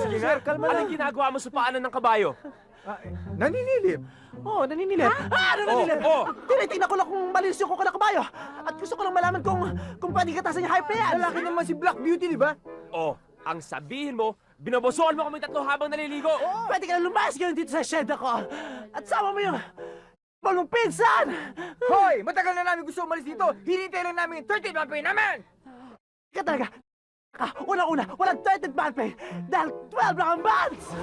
sige nga. kalma lang. Anong ginagawa mo sa paanan ng kabayo? Ah, eh, naninilip. Oo, oh, naninilip. Ah, ano Oh, naninilip? oh. Tinitingnan ko lang kung malinis yung kuko ng kabayo. At gusto ko lang malaman kung kung pwede katasan yung hype na yan. Lalaki naman si Black Beauty, di ba? Oh, ang sabihin mo, binabosohan mo kami tatlo habang naliligo. Pwede ka na lumayas ngayon dito sa shed ako. At sama mo yung balong pinsan. Hoy! Matagal na namin gusto umalis dito. Hinintay lang namin 30 month pay naman! Ka talaga. Ah, Una-una, walang 30 band pay dahil 12 lang ang bands!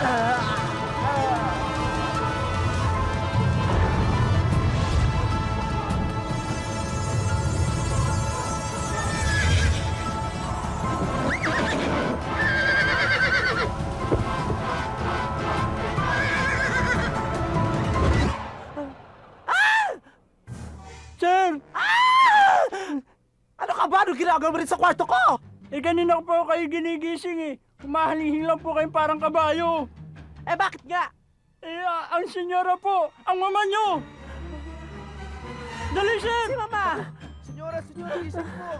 Sir! Rin sa kwarto ko? Eh kanina ko po kayo ginigising eh. Humahalihing lang po kayong parang kabayo. Eh bakit nga? Eh, ah, ang senyora po, ang mama nyo! Dali, sir! Si mama! Senyora, senyora, gising po!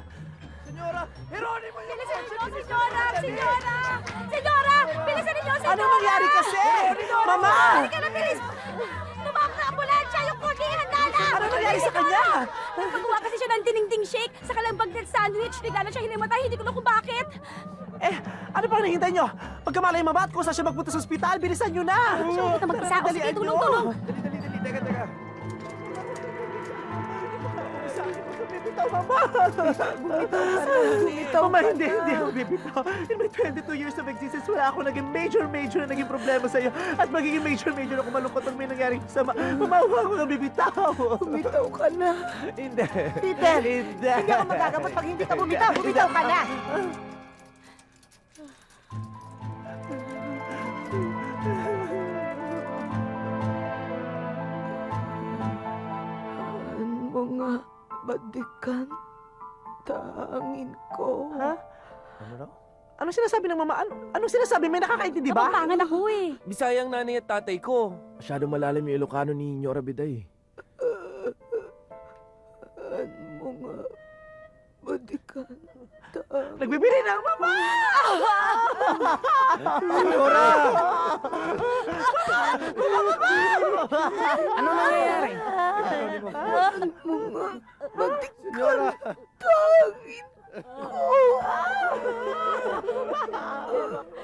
Senyora, Heronimo yung Bilisan ninyo, senyora! Senyora! Senyora! Bilisan ninyo, senyora! Ano nangyari kasi? Mama! Halika na, bilis! Nangyari sa kanya? Nagpagawa kasi siya ng dinding shake sa kalambag ng sandwich. Bigla na siya hinimatay. Hindi ko na kung bakit. Eh, ano pang hinihintay nyo? Pagkamalay mama at kung saan siya magpunta sa ospital, bilisan nyo na! Siya magpunta mag-isa ako. Sige, Dalian nyo. tulong-tulong. Dali, dali, dali. Teka, teka. Bibitaw, mama! Bumitaw Mama, hindi, hindi ako bibitaw. In my 22 years of existence, wala ako naging major, major na naging problema sa'yo. At magiging major, major ako malungkot pag may nangyaring sama. Mama, huwag ako nang bibitaw. Bumitaw ka na. Hindi. Peter, Hindi. Hindi ako magagamot pag hindi ka bumitaw. Bumitaw ka na. mga badikan tangin ko. Ha? Ano raw? Anong sinasabi ng mama? Ano, anong sinasabi? May nakakaintindi ba? Kapampangan ako eh. Bisayang nanay at tatay ko. Masyadong malalim yung Ilocano ni Nyora Biday. Ang mga badikan tangin. Nagbibiri na ang mama! Senyora! Ano nangyayari? Mga badikan Senyora! tangin.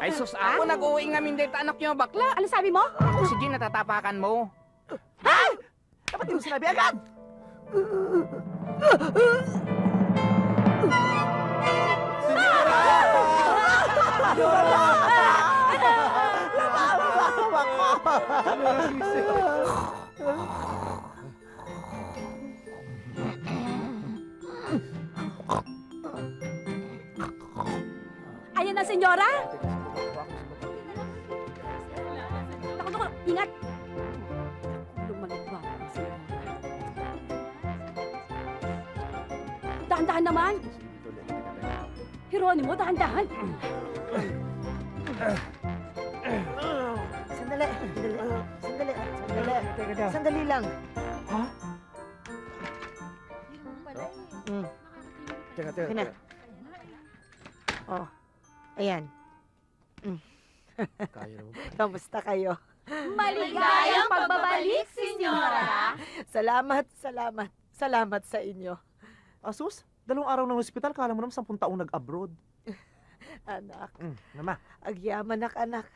Ay sus, ako nag-uwi nga minday ta anak nyo bakla. Ano sabi mo? Ako sige natatapakan mo. Dapat di mo sinabi agad! Ayan na, senyora. Naku, naku, ingat. Lumalagwa ang senyora. Dahan-dahan naman. Hironimo, dahan-dahan. Sandali, sandali, sandali, sandali. Sandali lang. Hmm, Teka, teka, Yun na. teka. oh. Ayan. Kaya naman. Kamusta kayo? Maligayang pagbabalik, senyora. Salamat, salamat. Salamat sa inyo. Asus, dalawang araw ng hospital, kala mo naman sampung taong nag-abroad. Anak, Mm, mama, agyaman nak anak.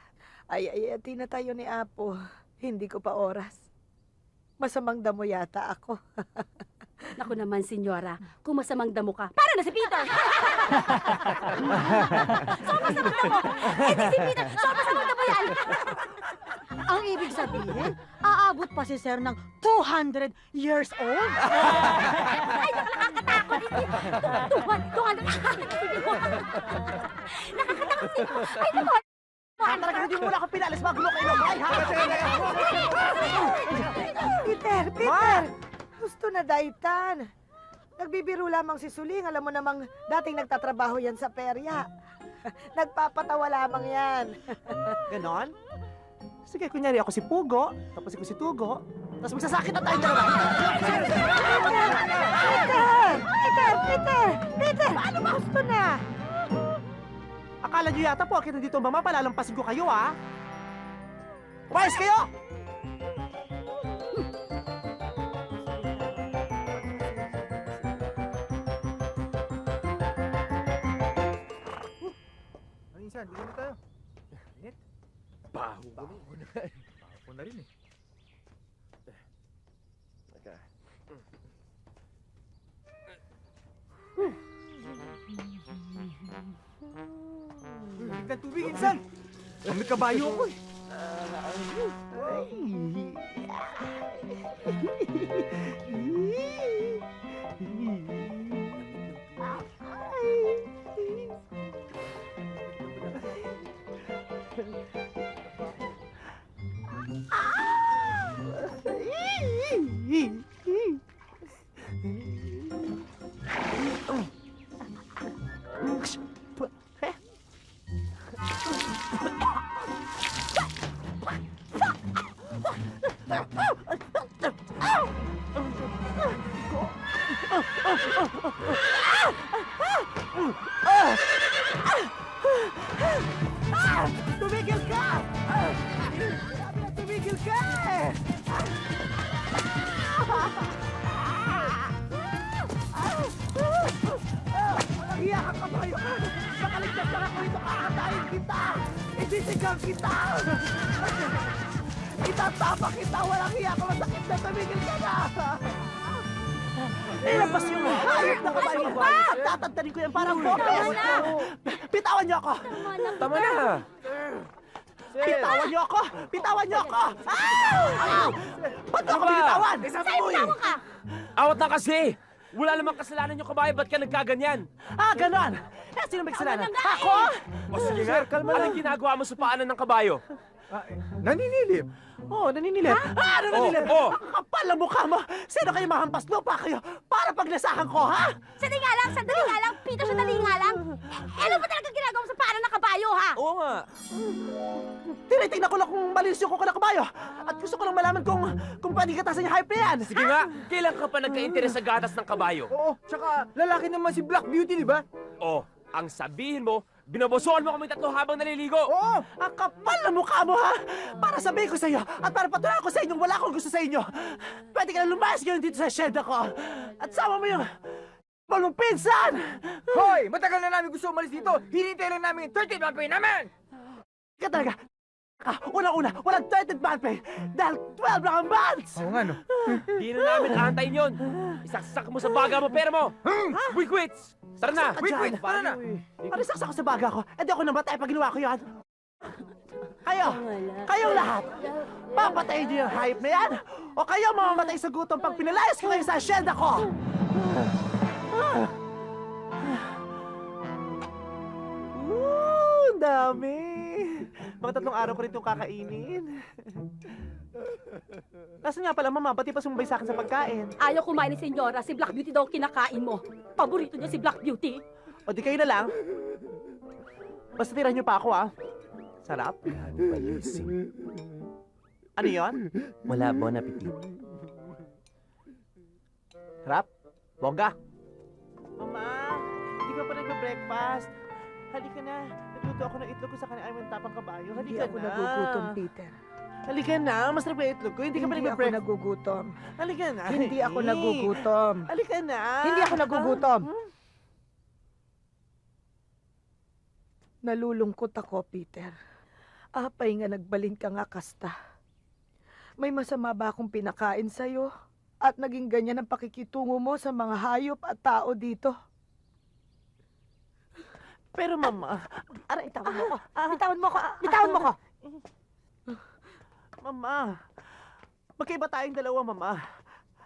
Ay, ay, ati na tayo ni Apo. Hindi ko pa oras. Masamang damo yata ako. Naku naman, senyora, kung masamang damo ka, para na si Peter! so, masamang damo! Eh, di si Peter! So, masamang damo yan! Ang ibig sabihin, aabot pa si Sir ng 200 years old? Ay, nakakatakot! Tuhan, tuhan, Nakakatakot si... Ay, naku! ah, talaga hindi mo wala akong pinalis mo kayo ay ha? Peter, Peter! Gusto na daitan. Nagbibiro lamang si Suling. Alam mo namang dating nagtatrabaho yan sa perya. Nagpapatawa lamang yan. Ganon? Sige, kunyari ako si Pugo, tapos ikaw si Tugo, tapos magsasakit na tayong dalawa. Peter! Peter! Peter! Peter! Paano ba gusto na? Akala niyo yata po, akit dito mama, palalampasin ko kayo, ha? Umayos kayo! Insan, bigyan mo tayo. Init. Baho. Baho na. Baho na rin eh. Teka. Lamig ng tubig, insan. May kabayo ako eh. Tumigil ka! Sabi na tumigil ka eh! Iyak ka kabayo! Nakaligtas lang ako ito, kakatayin kita! Ititigang kita! Itatapa kita! Walang iyak! Masakit na! Tumigil ka na! Ilabas yung hayop na kabayo mo! Tatantanin ko yan parang bopes! Bitawan niyo ako! Tama na! Bitawan niyo ako! Bitawan niyo ako! Ah! Ba't ako Ano ba? binitawan? Sa'yo tawa ka! Awat na kasi! Wala namang kasalanan yung kabayo, ba't ka nagkaganyan? Ah, ganon! Eh, sino may kasalanan? Ako? O sige nga, anong ginagawa mo sa paanan ng kabayo? Ah, eh, naninilip. Oh, naninilip. Ah, ano naninilip? Oh, oh. Ang kapal na mukha mo! Sino kayo mahampas lupa kayo para paglasahan ko, ha? Sandali nga lang, sandali nga lang. Pito, sandali nga lang. Eh, ano ba talaga ginagawa mo sa paanan ng kabayo, ha? Oo nga. Tinitingnan ko lang kung malinis yung kuko ng kabayo. At gusto ko lang malaman kung, kung paano katasan yung hype na yan. Sige nga, kailan ka pa nagka-interes sa gatas ng kabayo? Oo, tsaka lalaki naman si Black Beauty, di ba? Oh, ang sabihin mo, binabosohan mo kami tatlo habang naliligo. Oo! Ang kapal na mukha mo, ha? Para sabihin ko sa iyo at para patunayan ko sa inyong wala akong gusto sa inyo. Pwede ka na lumayas ngayon dito sa shed ako. At sama mo yung... Balong pinsan! Hoy! Matagal na namin gusto umalis dito. Hinintay lang namin yung 30 month pay namin! Ka talaga. Ah, Una-una, walang 30 month pay dahil 12 lang ang months! Oo nga, no? Di na namin aantayin yun. Isaksak mo sa baga mo pera mo. We quits! Tara na! Wait, wait, tara na. Ano saksak ko sa baga ko? Eh di ako namatay pag ginawa ko yan. Kayo! Kayong lahat! Papatayin niyo yung hype na yan! O kayo mamamatay sa gutom pag pinalayas ko kayo sa asyenda ko! Ooh, Mga tatlong araw ko rin itong kakainin. Nasaan nga pala, mama? Pati pa sumabay sa akin sa pagkain. Ayaw kumain ni Senyora, si Black Beauty daw ang kinakain mo. Paborito niya si Black Beauty. O di kayo na lang. Basta tirahan niyo pa ako, ah. Sarap. Ano yon? Wala, bon appetit. Sarap? Bongga? Mama, hindi ka pa nagpa-breakfast. Halika na. Nagluto ako ng itlog ko sa kanya ay tapang kabayo. Hindi Halika ako na. nagugutom, Peter. Halika na. Masarap yung itlog ko. Hindi ka pa Hindi ako nagugutom. Halika na. Hindi ako nagugutom. Halika na. Hindi ako nagugutom. Ah, hmm? Nalulungkot ako, Peter. Apay nga nagbalin ka nga kasta. May masama ba akong pinakain sa'yo? At naging ganyan ang pakikitungo mo sa mga hayop at tao dito? Pero mama, Aray, bitawan mo ko. Bitawan mo ko. Bitawan mo ko. mama. Magkaiba tayong dalawa, mama.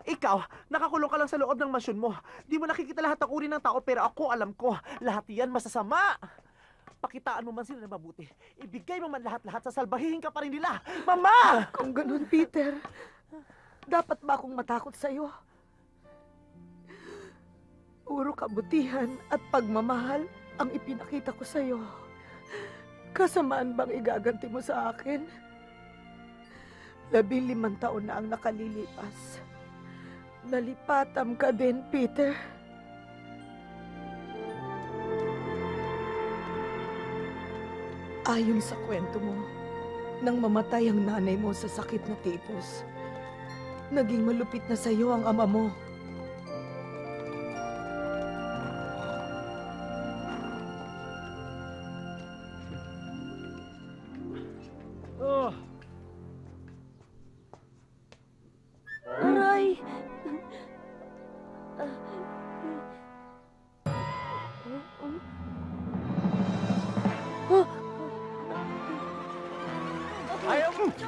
Ikaw, nakakulong ka lang sa loob ng masyon mo. Di mo nakikita lahat ng uri ng tao, pero ako alam ko, lahat yan masasama. Pakitaan mo man sila na mabuti. Ibigay mo man lahat-lahat, sasalbahihin ka pa rin nila. Mama! Kung ganun, Peter, dapat ba akong matakot sa'yo? Puro kabutihan at pagmamahal ang ipinakita ko sa'yo. Kasamaan bang igaganti mo sa akin? Labi limang taon na ang nakalilipas. Nalipatam ka din, Peter. Ayon sa kwento mo, nang mamatay ang nanay mo sa sakit na tipos, naging malupit na sa'yo ang ama mo.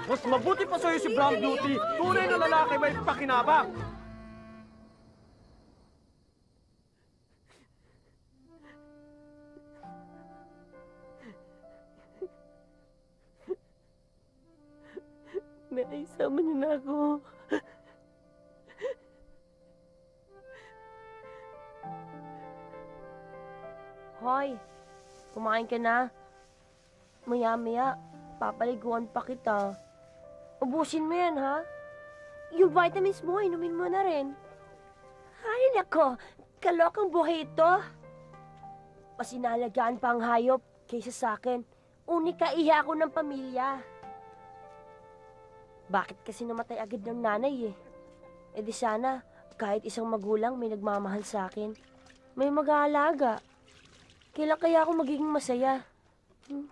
Mas mabuti pa sa'yo si Brown Beauty. Tunay na lalaki may pakinabang. Naisama niyo na ako. Hoy, kumain ka na. Maya-maya, papaliguan pa kita. Ubusin mo yan, ha? Yung vitamins mo, inumin mo na rin. Ay, nako, kalokang buhay ito. Pasinalagaan pa ang hayop kaysa sa akin. Unika iha ko ng pamilya. Bakit kasi namatay agad ng nanay eh? E di sana, kahit isang magulang may nagmamahal sa akin. May mag-aalaga. Kailan kaya ako magiging masaya? Hmm.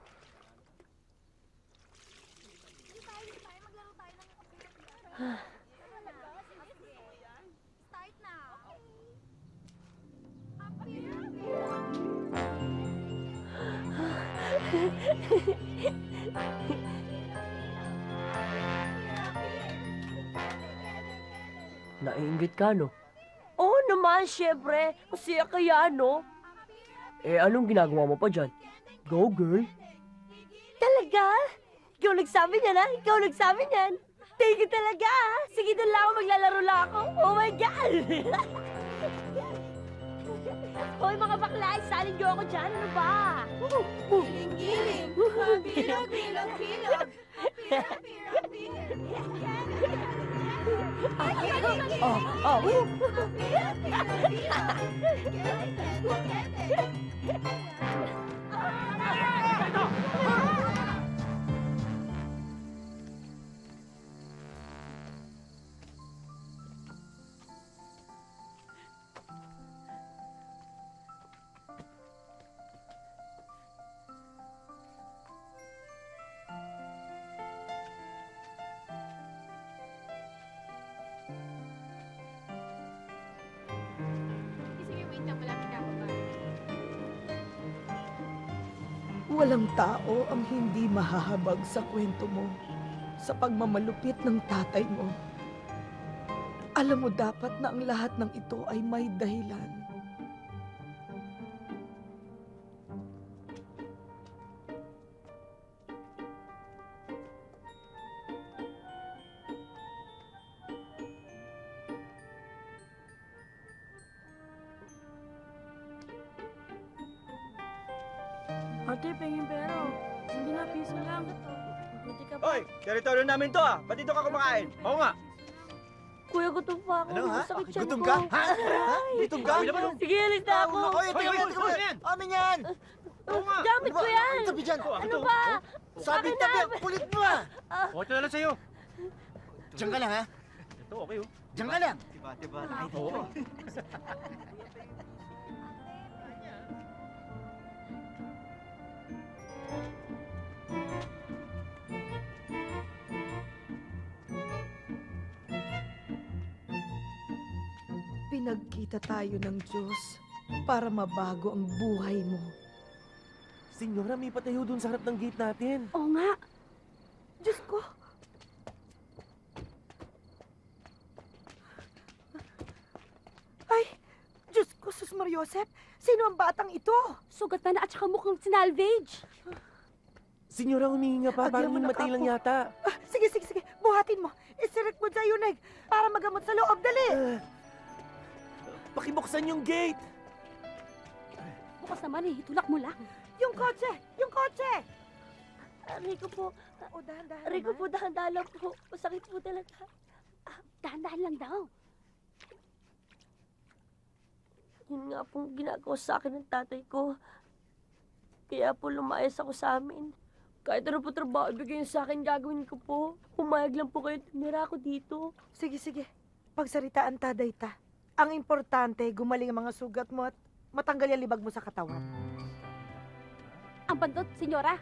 Naiingit ka, no? Oo naman, syempre. Masaya kaya, no? Eh, anong ginagawa mo pa dyan? Go, girl. Talaga? Ikaw nagsabi niyan, ha? Ikaw nagsabi niyan. Thank you talaga, ha? Sige, doon lang ako. Maglalaro lang ako. Oh my God! Hoy, mga bakla, isalin niyo ako dyan. Ano ba? Giling-giling. Bilog-bilog-bilog. Oh, oh. Walang tao ang hindi mahahabag sa kwento mo sa pagmamalupit ng tatay mo. Alam mo dapat na ang lahat ng ito ay may dahilan. Namin to ah. Ba't dito ka kumakain? Oo nga. Kuya, gutom pa ako. Ano ha? Masakit tiyan Gutom ka? Ha? Ha? Gutom ka? Oh. Sige, alis na ako. Hoy, ito Hoy, yan, hoy, ito hoy, yan. yan. Amin yan. Oo nga. Gamit ko yan. Tabi dyan. Ano ba? Sabi Akin tabi, na. kulit mo ah. O, ito na lang sa'yo. Diyan ka lang ha. Ito, okay oh. Diyan ka lang. Diba, diba? Oo. Pinagkita tayo ng Diyos para mabago ang buhay mo. Senyora, may patayo dun sa harap ng gate natin. Oo nga. Diyos ko! Ay! Diyos ko, Sus Mariosep! Sino ang batang ito? Sugat na na at saka mukhang sinalvage. Senyora, humihinga pa. Agyan Parang mo himatay lang yata. Ah, sige, sige, sige. Buhatin mo. Isirit mo sa yunig para magamot sa loob. Dali! Ah, pakibuksan yung gate. Bukas naman eh, itulak mo lang. Yung kotse! Yung kotse! ko po. O, dahan-dahan Aray ko po, dahan-dahan lang po. Masakit po talaga. Dahan-dahan lang daw. Yun nga pong ginagawa sa akin ng tatay ko. Kaya po lumayas ako sa amin. Kahit ano po trabaho ibigay niyo sa akin, gagawin ko po. Pumayag lang po kayo, tumira ako dito. Sige, sige. Pagsaritaan ta, Dayta. Ang importante, gumaling ang mga sugat mo at matanggal yung libag mo sa katawan. Ang bandot, senyora.